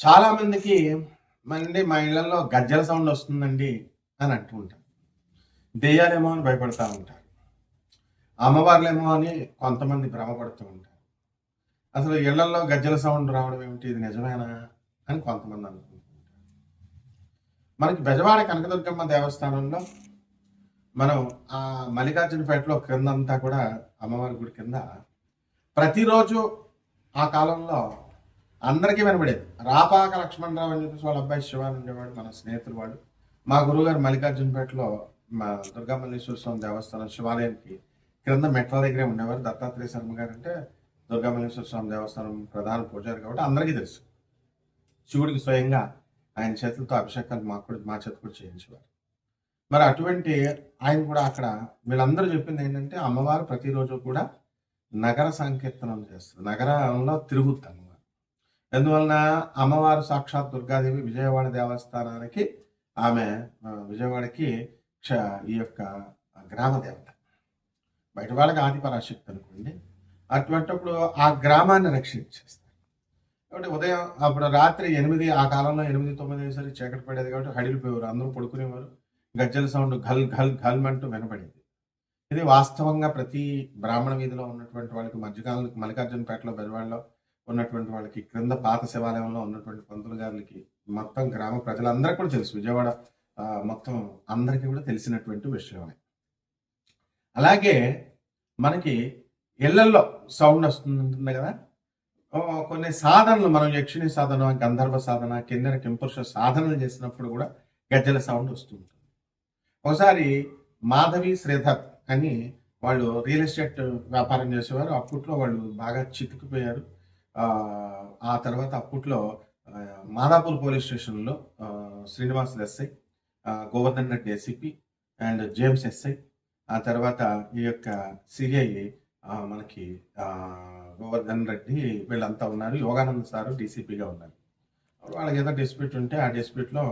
చాలామందికి మంది మా ఇళ్ళలో గజ్జల సౌండ్ వస్తుందండి అని అంటూ ఉంటారు. దెయ్యాలేమో అని భయపడతా ఉంటారు. అమ్మవార్లేమో అని కొంతమంది భ్రమపడుతూ ఉంటారు. అసలు ఇళ్ళలో గజ్జల సౌండ్ రావడం ఏమిటి? ఇది నిజమేనా? అని కొంతమంది అనుకుంటుంటారు మనకి బెజవాడ కనకదుర్గమ్మ దేవస్థానంలో మనం ఆ మల్లికార్జునపేటలో కింద అంతా కూడా అమ్మవారి గుడి కింద ప్రతిరోజు ఆ కాలంలో అందరికీ వినబడేది. రాపాక లక్ష్మణరావు అని చెప్పేసి వాళ్ళ అబ్బాయి శివాన్ ఉండేవాడు మన స్నేహితులు వాడు. మా గురువుగారు మల్లికార్జునపేటలో మా దుర్గామల్లేశ్వర స్వామి దేవస్థానం శివాలయానికి క్రింద మెట్ల దగ్గరే ఉండేవారు. దత్తాత్రేయ శర్మ గారు అంటే దుర్గామల్లేశ్వర స్వామి దేవస్థానం ప్రధాన పూజారి కాబట్టి అందరికీ తెలుసు. శివుడికి స్వయంగా ఆయన చేతులతో అభిషేకాలు మాకు కూడా మా చేతి కూడా చేయించేవారు. మరి అటువంటి ఆయన కూడా అక్కడ వీళ్ళందరూ చెప్పింది ఏంటంటే అమ్మవారు ప్రతిరోజు కూడా నగర సంకీర్తనం చేస్తారు. నగరంలో తిరుగుతాను ఎందువలన అమ్మవారు సాక్షాత్ దుర్గాదేవి విజయవాడ దేవస్థానానికి ఆమె విజయవాడకి క్ష ఈ యొక్క గ్రామ దేవత. బయట వాళ్ళకి ఆదిపరాశక్తి అనుకోండి. అటువంటిప్పుడు ఆ గ్రామాన్ని రక్షించేస్తారు. కాబట్టి ఉదయం అప్పుడు రాత్రి ఎనిమిది ఆ కాలంలో ఎనిమిది తొమ్మిది అయ్యేసరికి చీకటి పడేది కాబట్టి హడిలిపోయేవారు. అందరూ పడుకునేవారు. గజ్జల సౌండ్ ఘల్ ఘల్ ఘల్ అంటూ వినపడేది. ఇది వాస్తవంగా ప్రతి బ్రాహ్మణ వీధిలో ఉన్నటువంటి వాళ్ళకి మధ్యకాలం మల్లికార్జునపేటలో బెరవాళ్ళలో ఉన్నటువంటి వాళ్ళకి క్రింద పాత శివాలయంలో ఉన్నటువంటి పంతులు గారికి మొత్తం గ్రామ ప్రజలందరికీ కూడా తెలుసు. విజయవాడ మొత్తం అందరికీ కూడా తెలిసినటువంటి విషయమే అలాగే మనకి ఇళ్ళలో సౌండ్ వస్తుంది కదా? కొన్ని సాధనలు మనం యక్షిణి సాధన గంధర్వ సాధన కిందర కింపురుష సాధనలు చేసినప్పుడు కూడా గజ్జల సౌండ్ వస్తుంటుంది. ఒకసారి మాధవి శ్రీధర్ అని వాళ్ళు రియల్ ఎస్టేట్ వ్యాపారం చేసేవారు. అప్పట్లో వాళ్ళు బాగా చితికిపోయారు. ఆ, తర్వాత అప్పట్లో మాదాపూర్ పోలీస్ స్టేషన్లో Srinivas SI Govardhan Reddy SCP and James SI ఆ తర్వాత ఈ యొక్క సిఐ మనకి గోవర్ధన్ రెడ్డి వీళ్ళంతా ఉన్నారు. యోగానంద్ సారు డీసీపీగా ఉన్నారు. వాళ్ళకి ఏదో డిస్ప్యూట్ ఉంటే ఆ డిస్ప్యూట్లో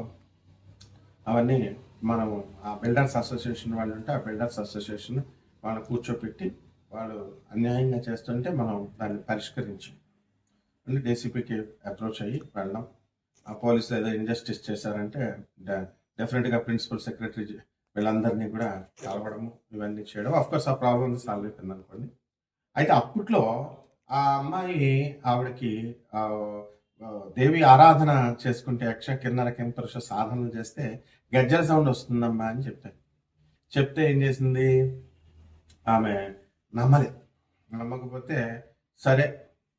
అవన్నీ మనం ఆ బిల్డర్స్ అసోసియేషన్ వాళ్ళు ఉంటే ఆ బిల్డర్స్ అసోసియేషన్ వాళ్ళు కూర్చోపెట్టి వాళ్ళు అన్యాయంగా చేస్తుంటే మనం దాన్ని పరిష్కరించాం. అంటే డీసీపీకి అప్రోచ్ అయ్యి వెళ్ళడం. ఆ పోలీసులు ఏదో ఇంజస్టిస్ చేశారంటే డెఫినెట్గా ప్రిన్సిపల్ సెక్రటరీ వీళ్ళందరినీ కూడా కలవడము ఇవన్నీ చేయడం. అఫ్ కోర్స్ ఆ ప్రాబ్లమ్ సాల్వ్ అయిపోయింది అనుకోండి. అయితే అప్పట్లో ఆ అమ్మాయి ఆవిడకి దేవి ఆరాధన చేసుకుంటే యక్ష కిన్నర కింపరుష సాధనలు చేస్తే గజ్జల సౌండ్ వస్తుందమ్మా అని చెప్పాను చెప్తే ఏం చేసింది? ఆమె నమ్మలేదు నమ్మకపోతే సరే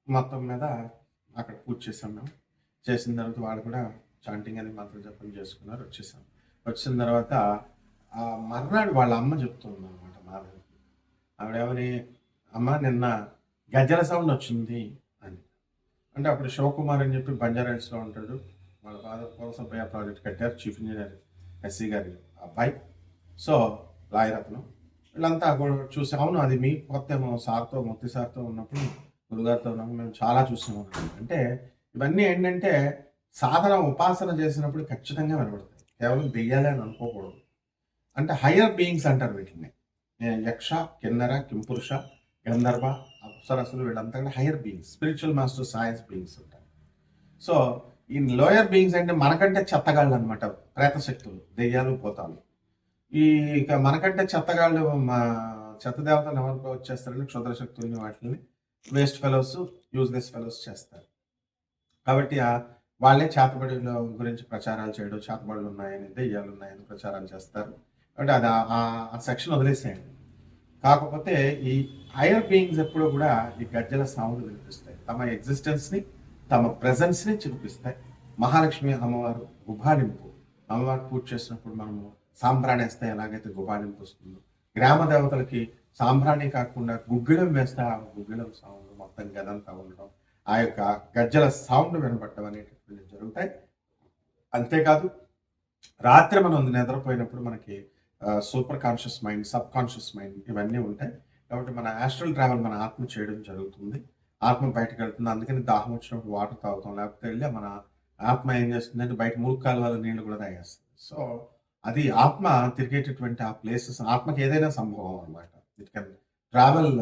మొత్తం మీద అక్కడ పూజ చేసాం మేము. చేసిన తర్వాత వాళ్ళు కూడా చాంటింగ్ అని మంత్రం జపం చేసుకున్నారు వచ్చేసాం. వచ్చిన తర్వాత ఆ మర్నాడు వాళ్ళ అమ్మ చెప్తుంది అనమాట మాధవికి ఆవిడెవరి అమ్మ నిన్న గజ్జల సౌండ్ వచ్చింది అని. అంటే అప్పుడు శివకుమార్ అని చెప్పి బంజారా ఉంటాడు. వాళ్ళ ఫాదర్ కోనసభ్య ప్రాజెక్ట్ కట్టారు చీఫ్ ఇంజనీర్ ఎస్సీ గారి అబ్బాయి. సో లాయర్ అతను. వీళ్ళంతా కూడా చూసి అవును అది మీ కొత్త సార్తో మొత్తి సార్తో ఉన్నప్పుడు గురుగారితో మేము చాలా చూస్తున్నాం. అంటే ఇవన్నీ ఏంటంటే సాధన ఉపాసన చేసినప్పుడు ఖచ్చితంగా వినబడతాయి. కేవలం దెయ్యాలే అని అనుకోకూడదు. అంటే హయ్యర్ బీయింగ్స్ అంటారు వీటిని. యక్ష కిన్నర కింపురుష గంధర్వ అప్సరసులు వీళ్ళంతా కూడా హయ్యర్ బీయింగ్స్ స్పిరిచువల్ మాస్టర్ సాయన్స్ బీయింగ్స్ ఉంటారు సో ఈ లోయర్ బీయింగ్స్ అంటే మనకంటే చెత్తగాళ్ళు అనమాట ప్రేతశక్తులు దెయ్యాలు పోతాలు ఈ మనకంటే చెత్తగాళ్ళు మా చెత్త దేవతలు ఎవరికో వచ్చేస్తారని క్షుద్రశక్తుల్ని వాటిని వేస్ట్ ఫెలోస్ యూజ్లెస్ ఫెలోస్ చేస్తారు. కాబట్టి వాళ్ళే చేతబడి గురించి ప్రచారాలు చేయడం చేతబడులు ఉన్నాయని దెయ్యాలు ఉన్నాయని ప్రచారాలు చేస్తారు. కాబట్టి అది ఆ- సెక్షన్ వదిలేసేయండి. కాకపోతే ఈ హైయర్ బీయింగ్స్ ఎప్పుడూ కూడా ఈ గజ్జల సౌండ్ వినిపిస్తాయి. తమ ఎగ్జిస్టెన్స్ని తమ ప్రజెన్స్ని చూపిస్తాయి. మహాలక్ష్మి అమ్మవారు గుబాలింపు అమ్మవారు పూజ చేసినప్పుడు మనము సాంబ్రాణేస్తే ఎలాగైతే గుబాలింపు వస్తుందో గ్రామ దేవతలకి సాంబ్రాణి కాకుండా గుగ్గిలం వేస్తే ఆ గుగ్గిలం సౌండ్ మొత్తం గదంతా ఉండడం ఆ యొక్క గజ్జల సౌండ్ వినబడటం అనేటటువంటి జరుగుతాయి. అంతేకాదు రాత్రి మనం నిద్రపోయినప్పుడు మనకి superconscious mind subconscious mind ఇవన్నీ ఉంటాయి. కాబట్టి మన ఆస్ట్రల్ ట్రావెల్ మన ఆత్మ చేయడం జరుగుతుంది. ఆత్మ బయటకు వెళ్తుంది. అందుకని దాహం వచ్చినప్పుడు వాటర్ తాగుతాం. లేకపోతే వెళ్ళి మన ఆత్మ ఏం చేస్తుందంటే బయట మూడు కాలువల నీళ్ళు కూడా తాగేస్తుంది. సో అది ఆత్మ తిరిగేటటువంటి ఆ ప్లేసెస్ ఆత్మకి ఏదైనా సంభవం అనమాట it can travel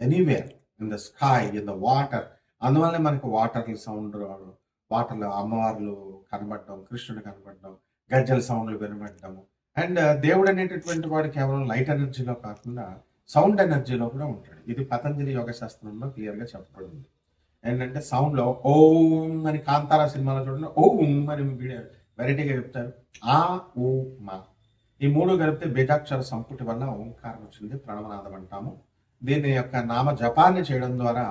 anywhere in the sky in the water అందువల్లనే మనకు వాటర్ సౌండ్ రావడం వాటర్లో అమ్మవార్లు కనబడడం కృష్ణుడు కనబడడం గజ్జల సౌండ్లు వినబడడం అండ్ uh, దేవుడు అనేటటువంటి వాడు కేవలం లైట్ ఎనర్జీలో కాకుండా సౌండ్ ఎనర్జీలో కూడా ఉంటాడు. ఇది పతంజలి యోగ శాస్త్రంలో క్లియర్గా చెప్పబడింది. ఏంటంటే సౌండ్లో ఓం అని కాంతారా సినిమాలో చూడండి ఓం అని వెరైటీగా చెప్తారు. ఆ ఊ మా. ఈ మూడు కలిపితే బీజాక్షర సంపుటి వల్ల ఓంకారం వచ్చింది ప్రణవనాదం అంటాము. దీని యొక్క నామ జపాన్ని చేయడం ద్వారా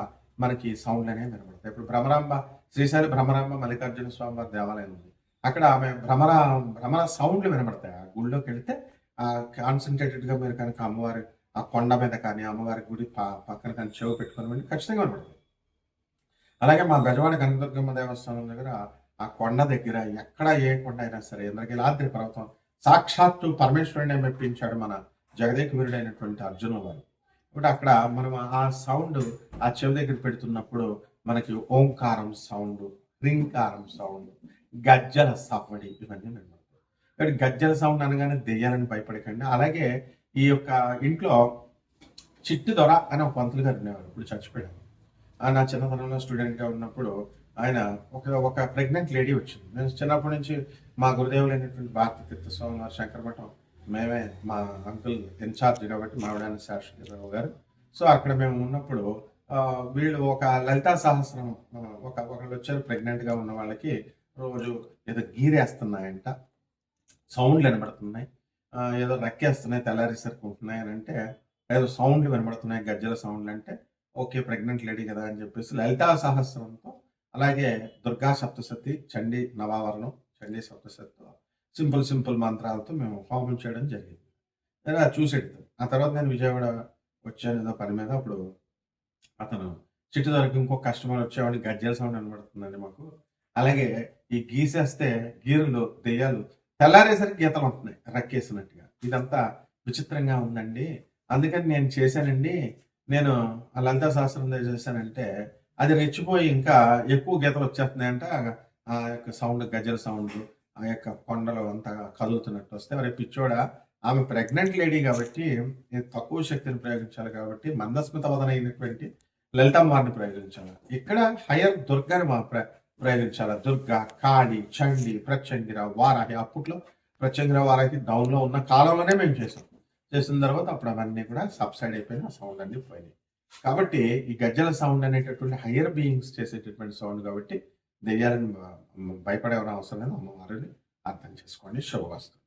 మనకి సౌండ్ అనేవి వినబడతాయి ఇప్పుడు భ్రమరాంబ శ్రీశైలి భ్రమరాంబ మల్లికార్జున స్వామి వారి దేవాలయం ఉంది. అక్కడ ఆమె భ్రమర భ్రమర సౌండ్లు వినబడతాయి. ఆ గుళ్ళోకి వెళితే ఆ కాన్సన్ట్రేటెడ్గా మీరు కనుక అమ్మవారి ఆ కొండ మీద కానీ అమ్మవారి గుడి పక్కన కానీ చెవు పెట్టుకొని వెళ్ళి ఖచ్చితంగా వినబడుతుంది. అలాగే మా గజవాడ కనకదుర్గమ్మ దేవస్థానం దగ్గర ఆ కొండ దగ్గర ఎక్కడ ఏ కొండ అయినా సరే ఇంద్రకీలాద్రి పర్వతం సాక్షాత్తు పరమేశ్వరుడే మెప్పించాడు మన జగదేక వీరుడైనటువంటి అర్జునుల వారు ఇప్పుడు అక్కడ మనం ఆ సౌండ్ ఆ చెవి దగ్గర పెడుతున్నప్పుడు మనకి ఓంకారం సౌండ్ హ్రీంకారం సౌండ్ గజ్జల సవడి ఇవన్నీ వినబడతాయి కాబట్టి గజ్జల సౌండ్ అనగానే దెయ్యాలని భయపడకండి. అలాగే ఈ యొక్క ఇంట్లో చిట్టు దొర అని ఒక పంతులు గారు ఉండేవారు. ఇప్పుడు చచ్చిపోయాడు ఆ నా చిన్నతనంలో స్టూడెంట్గా ఉన్నప్పుడు ఆయన ఒక ఒక ప్రెగ్నెంట్ లేడీ వచ్చింది. మేము చిన్నప్పటి నుంచి మా గురుదేవులు అయినటువంటి భారత తీర్థస్వామి వారు శంకరమఠం మేమే మా అంకుల్ ఇన్ఛార్జ్ కాబట్టి మావిడాని శాశ్వతరావు గారు. సో అక్కడ మేము ఉన్నప్పుడు వీళ్ళు ఒక లలితా సహస్రం ఒక ఒకళ్ళు వచ్చారు ప్రెగ్నెంట్గా ఉన్న వాళ్ళకి రోజు ఏదో గీరేస్తున్నాయంట సౌండ్లు వినబడుతున్నాయి. ఏదో రక్కేస్తున్నాయి తెల్లారేసరికి ఉంటున్నాయి అని అంటే ఏదో సౌండ్లు వినబడుతున్నాయి గజ్జల సౌండ్లు అంటే ఓకే ప్రెగ్నెంట్ లేడీ కదా అని చెప్పేసి లలితా సహస్రంతో అలాగే దుర్గా సప్తశతి చండీ నవావరణం చండీ సప్తశతితో సింపుల్ సింపుల్ మంత్రాలతో మేము హోమం చేయడం జరిగింది. నేను అది చూసేది ఆ తర్వాత నేను విజయవాడ వచ్చాను ఏదో పని మీద అప్పుడు అతను చిట్టు దొరికి ఇంకో కస్టమర్ వచ్చేవాడిని గజ్జల సౌండ్ కనబడుతుందండి మాకు. అలాగే ఈ గీసేస్తే గీరులు దెయ్యాలు తెల్లారేసరికి గీతలు వస్తున్నాయి రక్కేసినట్టుగా. ఇదంతా విచిత్రంగా ఉందండి. అందుకని నేను చేశానండి. నేను లలితా శాస్త్రం ఏం చేశానంటే అది రెచ్చిపోయి ఇంకా ఎక్కువ గీతలు వచ్చేస్తున్నాయంటే. ఆ యొక్క సౌండ్ గజల సౌండ్ ఆ యొక్క కొండలు అంతా కదులుతున్నట్టు వస్తే మరి పిచ్చోడ ఆమె ప్రెగ్నెంట్ లేడీ కాబట్టి తక్కువ శక్తిని ప్రయోగించాలి కాబట్టి మందస్మిత వదనైనటువంటి లలితమ్మవారిని ప్రయోగించాలి. ఇక్కడ హయర్ దుర్గాని మా ప్ర ప్రయోగించాలి. దుర్గా కాళి చండి ప్రత్యంగిర వారాహి అప్పట్లో ప్రత్యంగిర వారాహి డౌన్లో ఉన్న కాలంలోనే మేము చేసాం చేసిన తర్వాత అప్పుడు అవన్నీ కూడా సబ్సైడ్ అయిపోయిన సౌండ్ అన్ని పోయినాయి. కాబట్టి ఈ గజ్జల సౌండ్ అనేటటువంటి హయ్యర్ బీయింగ్స్ చేసేటటువంటి సౌండ్ కాబట్టి దెయ్యాలని భయపడే అవసరం లేదు. అమ్మవారిని అర్థం చేసుకోండి. శుభవస్తు